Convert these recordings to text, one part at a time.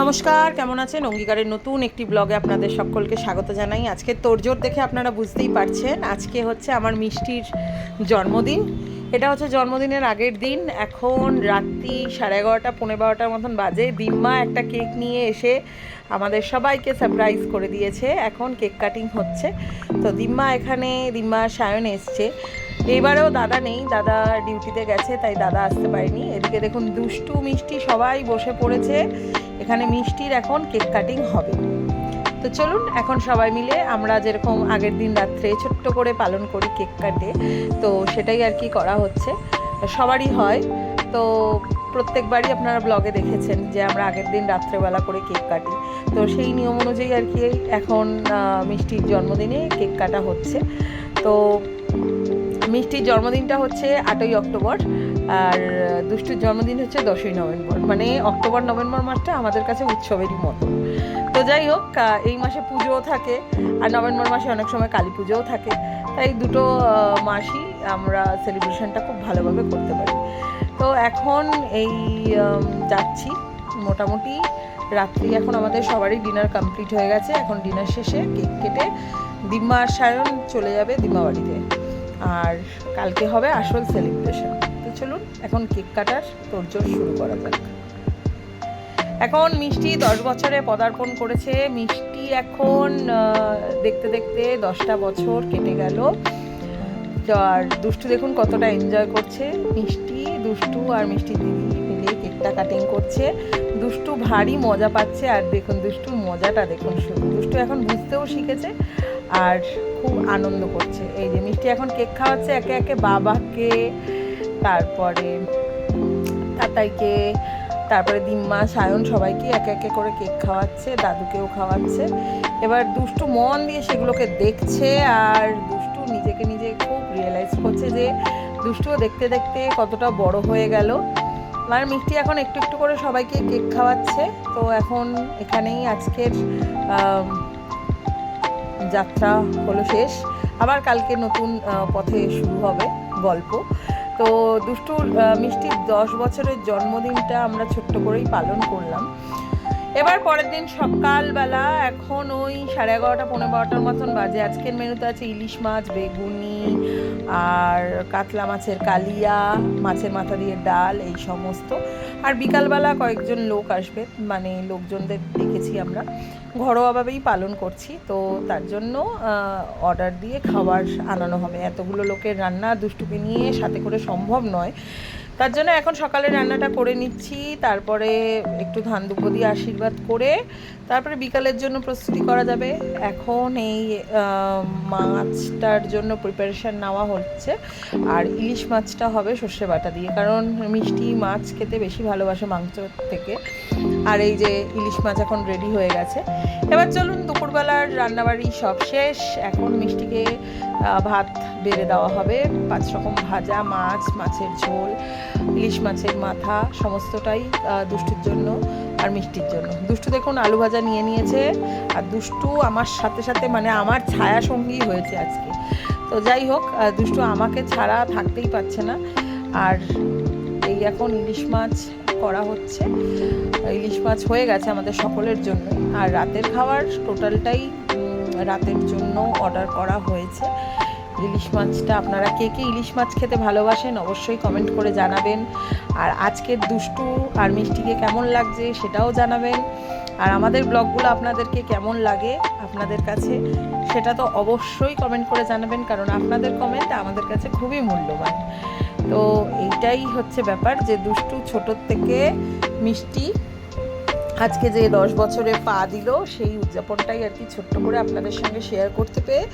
নমস্কার, কেমন আছেন? অঙ্গীকারের নতুন একটি ব্লগে আপনাদের সকলকে স্বাগত জানাই। আজকে তোরজোর দেখে আপনারা বুঝতেই পারছেন, আজকে হচ্ছে আমার মিষ্টির জন্মদিন। এটা হচ্ছে জন্মদিনের আগের দিন। এখন রাত্রি সাড়ে এগারোটা পনেরো বারোটার মতন বাজে। দিম্মা একটা কেক নিয়ে এসে আমাদের সবাইকে সারপ্রাইজ করে দিয়েছে। এখন কেক কাটিং হচ্ছে। তো দিম্মা এখানে, দিম্মা সায়ন এসছে। এবারেও দাদা নেই, দাদা ডিউটিতে গেছে, তাই দাদা আসতে পারেনি। এদিকে দেখুন, দুষ্টু মিষ্টি সবাই বসে পড়েছে। এখানে মিষ্টির এখন কেক কাটিং হবে। তো চলুন, এখন সবাই মিলে আমরা যেরকম আগের দিন রাত্রে ছোট্ট করে পালন করি কেক কাটে, তো সেটাই আর কি করা হচ্ছে। সবারই হয়। তো প্রত্যেকবারই আপনারা ব্লগে দেখেছেন যে আমরা আগের দিন রাত্রেবেলা করে কেক কাটি। তো সেই নিয়ম অনুযায়ী আর কি এখন মিষ্টির জন্মদিনে কেক কাটা হচ্ছে। তো মিষ্টির জন্মদিনটা হচ্ছে আটই অক্টোবর, আর দুষ্টুর জন্মদিন হচ্ছে দশই নভেম্বর। মানে অক্টোবর, নভেম্বর মাসটা আমাদের কাছে উৎসবেরই মতো তো যাই হোক এই মাসে পুজোও থাকে, আর নভেম্বর মাসে অনেক সময় কালী পুজোও থাকে। তাই দুটো মাসই আমরা সেলিব্রেশনটা খুব ভালোভাবে করতে পারি। তো এখন এই যাচ্ছি। মোটামুটি রাত্রি এখন আমাদের সবারই ডিনার কমপ্লিট হয়ে গেছে। এখন ডিনার শেষে কেক কেটে দিম্মা সায়ন চলে যাবে দিম্মা বাড়িতে আর কালকে হবে আসল সেলিব্রেশন তো চলুন, এখন কেক কাটার তোড়জোড় শুরু করা যাক। এখন মিষ্টি দশ বছরে পদার্পণ করেছে। মিষ্টি এখন দেখতে দেখতে দশটা বছর কেটে গেল। আর দুষ্টু দেখুন কতটা এনজয় করছে। মিষ্টি, দুষ্টু আর মিষ্টি দিদি মিলে কেকটা কাটিং করছে। দুষ্টু ভারী মজা পাচ্ছে। আর দেখুন দুষ্টুর মজাটা দেখুন দুষ্টু এখন বুঝতেও শিখেছে। আর খুব আনন্দ করছে। এই যে মিষ্টি এখন কেক খাওয়াচ্ছে, একে একে বাবাকে, তারপরে তাতাইকে, তারপরে দিম্মা, সায়ন সবাইকে একে একে করে কেক খাওয়াচ্ছে, দাদুকেও খাওয়াচ্ছে। এবার দুষ্টু মন দিয়ে সেগুলোকে দেখছে আর দুষ্টু নিজেকে নিজে খুব রিয়েলাইজ করছে যে দুষ্টুও দেখতে দেখতে কতটা বড় হয়ে গেল। আর মিষ্টি এখন একটু একটু করে সবাইকে কেক খাওয়াচ্ছে। তো এখন এখানেই আজকের যাত্রা হলো শেষ। আবার কালকে নতুন পথে শুরু হবে গল্প। তো দুষ্টুর মিষ্টির দশ বছরের জন্মদিনটা আমরা ছোট্ট করেই পালন করলাম। এবার পরের দিন সকালবেলা এখন ওই সাড়ে এগারোটা পনেরো বারোটার মতন বাজে। আজকের মেনুতে আছে ইলিশ মাছ, বেগুনি আর কাতলা মাছের কালিয়া, মাছের মাথা দিয়ে ডাল, এই সমস্ত। আর বিকালবেলা কয়েকজন লোক আসবে মানে লোকজনদের দেখেছি আমরা। ঘরোয়াভাবেই পালন করছি, তো তার জন্য অর্ডার দিয়ে খাবার আনানো হবে। এতগুলো লোকের রান্না দুষ্টুকে নিয়ে সাথে করে সম্ভব নয়। তার জন্য এখন সকালে রান্নাটা করে নিচ্ছি, তারপরে একটু ধান দুপো দিয়ে আশীর্বাদ করে, তারপরে বিকালের জন্য প্রস্তুতি করা যাবে। এখন এই মাছটার জন্য প্রিপারেশান নেওয়া হচ্ছে। আর ইলিশ মাছটা হবে সর্ষে বাটা দিয়ে, কারণ মিষ্টি মাছ খেতে বেশি ভালোবাসে মাংস থেকে। আর এই যে ইলিশ মাছ এখন রেডি হয়ে গেছে। এবার চলুন, দুপুরবেলার রান্নাবাড়ি সব শেষ। এখন মিষ্টিকে ভাত বেড়ে দেওয়া হবে। পাঁচ রকম ভাজা, মাছ, মাছের ঝোল, ইলিশ মাছের মাথা, সমস্তটাই দুষ্টুর জন্য আর মিষ্টির জন্য। দুষ্টু দেখুন আলু ভাজা নিয়ে নিয়েছে। আর দুষ্টু আমার সাথে সাথে মানে আমার ছায়া সঙ্গী হয়েছে আজকে। তো যাই হোক দুষ্টু আমাকে ছাড়া থাকতেই পারছে না। আর এই এখন ইলিশ মাছ করা হচ্ছে। ইলিশ মাছ হয়ে গেছে আমাদের সকলের জন্য। আর রাতের খাবার টোটালটাই রাতের জন্য অর্ডার করা হয়েছে। ইলিশ মাছটা আপনারা কে কে ইলিশ মাছ খেতে ভালোবাসেন অবশ্যই কমেন্ট করে জানাবেন। আর আজকের দুষ্টু আর মিষ্টিকে কেমন লাগছে সেটাও জানাবেন। আর আমাদের ব্লগগুলো আপনাদেরকে কেমন লাগে আপনাদের কাছে সেটা তো অবশ্যই কমেন্ট করে জানাবেন, কারণ আপনাদের কমেন্ট আমাদের কাছে খুবই মূল্যবান। তো এইটাই হচ্ছে ব্যাপার যে দুষ্টু ছোটোর থেকে মিষ্টি আজকে যে দশ বছরে পা দিল সেই উদযাপনটাই আর কি ছোট্ট করে আপনাদের সঙ্গে শেয়ার করতে পেয়ে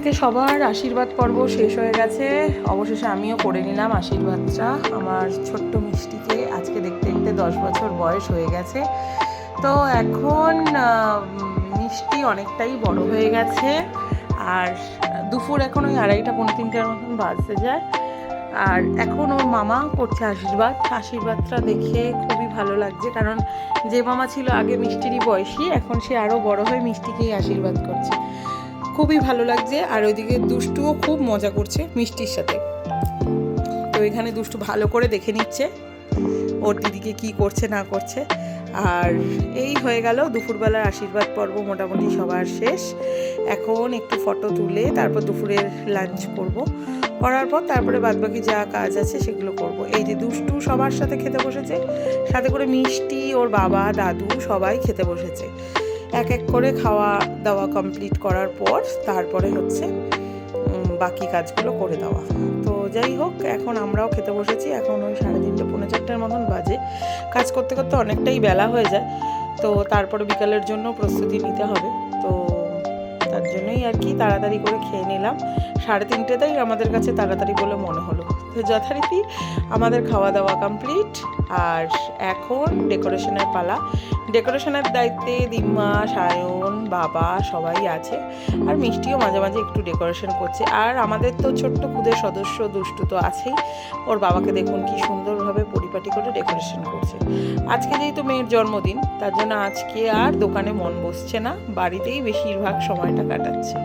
একে সবার আশীর্বাদ পর্ব শেষ হয়ে গেছে। অবশেষে আমিও করে নিলাম আশীর্বাদটা। আমার ছোট্ট মিষ্টিকে আজকে দেখতে দেখতে দশ বছর বয়স হয়ে গেছে। তো এখন মিষ্টি অনেকটাই বড় হয়ে গেছে। আর দুপুর এখন ওই আড়াইটা, পৌনে তিনটার মতন বাজতে যায়। আর এখন ওর মামা করছে আশীর্বাদ। আশীর্বাদটা দেখে খুবই ভালো লাগছে। কারণ যে মামা ছিল আগে মিষ্টিরই বয়সী, এখন সে আরও বড় হয়ে মিষ্টিকেই আশীর্বাদ করছে। খুবই ভালো লাগছে আর ওইদিকে দুষ্টুও খুব মজা করছে মিষ্টির সাথে। তো এখানে দুষ্টু ভালো করে দেখে নিচ্ছে ওর দিদিকে কি করছে, না করছে। আর এই হয়ে গেল দুপুরবেলার আশীর্বাদ পর্ব মোটামুটি সবার শেষ। এখন একটু ফটো তুলে তারপর দুপুরের লাঞ্চ করব। করার পর তারপরে বাদবাকি যা কাজ আছে সেগুলো করব। এই যে দুষ্টু সবার সাথে খেতে বসেছে, সাথে করে মিষ্টি, ওর বাবা, দাদু সবাই খেতে বসেছে। এক এক করে খাওয়া দাওয়া কমপ্লিট করার পর তারপরে হচ্ছে বাকি কাজগুলো করে দেওয়া। তো যাই হোক, এখন আমরাও খেতে বসেছি। এখন ওই সাড়ে তিনটে, পৌনে চারটার মতন বাজে। কাজ করতে করতে অনেকটাই বেলা হয়ে যায়। তো তারপরে বিকালের জন্য প্রস্তুতি নিতে হবে। তো তার জন্যই আর কি তাড়াতাড়ি করে খেয়ে নিলাম। সাড়ে তিনটেতেই আমাদের কাছে তাড়াতাড়ি বলে মনে হলো। তো যথারীতি আমাদের খাওয়া দাওয়া কমপ্লিট আর এখন ডেকোরেশনের পালা। ডেকোরেশনের দায়িত্বে দিম্মা, সায়ন, বাবা সবাই আছে, আর মিষ্টিও মাঝে মাঝে একটু ডেকোরেশন করছে। আর আমাদের তো ছোট্ট খুদের সদস্য দুষ্টু তো আছেই। ওর বাবাকে দেখুন কি সুন্দরভাবে পরিপাটি করে ডেকোরেশন করছে। আজকে যেহেতু মেয়ের জন্মদিন, তার জন্য আজকে আর দোকানে মন বসছে না। বাড়িতেই বেশিরভাগ সময়টা কাটাচ্ছে।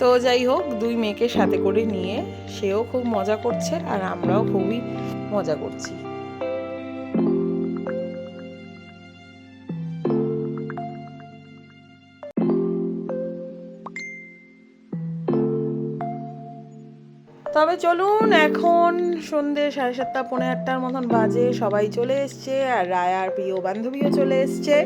তো যাই হোক, দুই মেয়েকে সাথে করে নিয়ে সেও খুব মজা করছে আর আমরাও খুবই মজা করছি। তবে চলুন, এখন সন্ধে সাড়ে সাতটা, পৌনে আটটার মতন বাজে, সবাই চলে এসছে আর রায়ার প্রিয় বান্ধবীও চলে এসছে।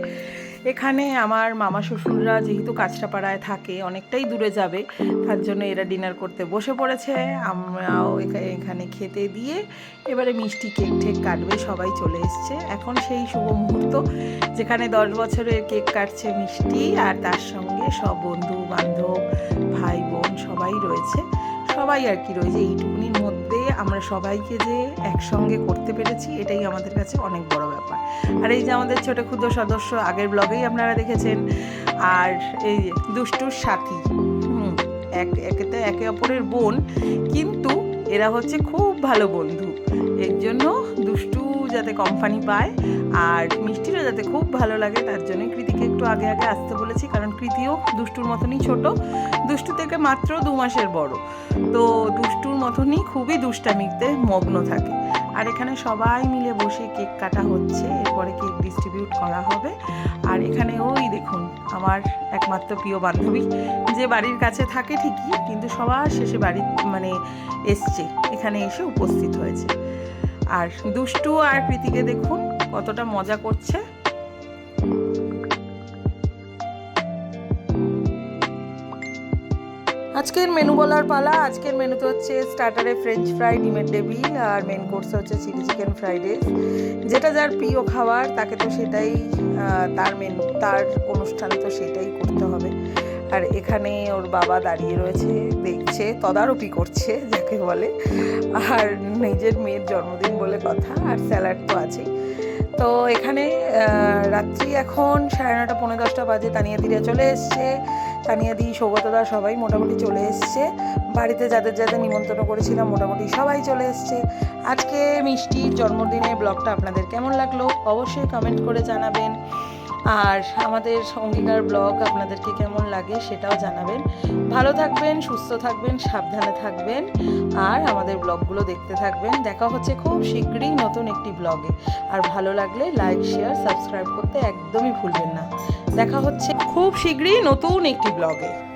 এখানে আমার মামা শ্বশুররা যেহেতু কাছড়াপাড়ায় থাকে, অনেকটাই দূরে যাবে, তার জন্য এরা ডিনার করতে বসে পড়েছে। আমরাও এখা- এখানে খেতে দিয়ে এবারে মিষ্টি কেক ঠেক কাটবে, সবাই চলে এসছে। এখন সেই শুভ মুহূর্ত, যেখানে দশ বছরের কেক কাটছে মিষ্টি আর তার সঙ্গে সব বন্ধু বান্ধব ভাই বোন সবাই রয়েছে। সবাই আর কি রয়েছে এইটুকুনির মধ্যে। আমরা সবাইকে যে একসঙ্গে করতে পেরেছি, এটাই আমাদের কাছে অনেক বড় ব্যাপার। আর এই যে আমাদের ছোট ক্ষুদ্র সদস্য, আগের ব্লগেই আপনারা দেখেছেন, আর এই দুষ্টুর সাথী, হুম, এক একেতে একে অপরের বোন, কিন্তু এরা হচ্ছে খুব ভালো বন্ধু। এর জন্য দুষ্টু যাতে কোম্পানি পায় আর মিষ্টিরও যাতে খুব ভালো লাগে, তার জন্য কৃতিকে একটু আগে আগে আসতে বলেছি, কারণ কৃতিও দুষ্টুর মতনই ছোট। দুষ্টু থেকে মাত্র দু মাসের বড়। তো দুষ্টুর মতনই খুবই দুষ্টামিতে মগ্ন থাকে। আর এখানে সবাই মিলে বসে কেক কাটা হচ্ছে, এরপরে কেক ডিস্ট্রিবিউট করা হবে। আর এখানে ওই দেখুন, আমার একমাত্র প্রিয় বান্ধবী, যে বাড়ির কাছে থাকে ঠিকই, কিন্তু সবার শেষে বাড়ি মানে এসছে, এখানে এসে উপস্থিত হয়েছে। আর দুষ্টু আর কৃতিকে দেখুন কতটা মজা করছে। আজকের মেনু বলার পালা, আজকের মেনুতে হচ্ছে স্টার্টারে ফ্রেঞ্চ ফ্রাই ডিমের ডেভিল আর মেন কোর্সে হচ্ছে চিলি চিকেন ফ্রাইড রাইস যেটা যার প্রিয় খাবার, তাকে তো সেটাই তার মেনু তার অনুষ্ঠানে তো সেটাই করতে হবে। আর এখানে ওর বাবা দাঁড়িয়ে রয়েছে, দেখছে, তদারকি করছে, যাকে বলে। আর নিজের মেয়ের জন্মদিন বলে কথা, আর স্যালাড তো আছেই। তো এখানে রাত্রি এখন সাড়ে নটা পনেরো দশটা বাজে, তানিয়া দিদিরা চলে এসছে। তানিয়া দি সৌগতদা সবাই মোটামুটি চলে এসছে। বাড়িতে যাদের যাদের নিমন্ত্রণ করেছিলাম, মোটামুটি সবাই চলে এসছে। আজকে মিষ্টির জন্মদিনে ব্লগটা আপনাদের কেমন লাগল? অবশ্যই কমেন্ট করে জানাবেন। আর আমাদের অঙ্গীকার ব্লগ আপনাদেরকে কেমন লাগে সেটাও জানাবেন। ভালো থাকবেন, সুস্থ থাকবেন, সাবধানে থাকবেন আর আমাদের ব্লগগুলো দেখতে থাকবেন। দেখা হচ্ছে খুব শীঘ্রই নতুন একটি ব্লগে। আর ভালো লাগলে লাইক, শেয়ার, সাবস্ক্রাইব করতে একদমই ভুলবেন না। দেখা হচ্ছে খুব শীঘ্রই নতুন একটি ব্লগে।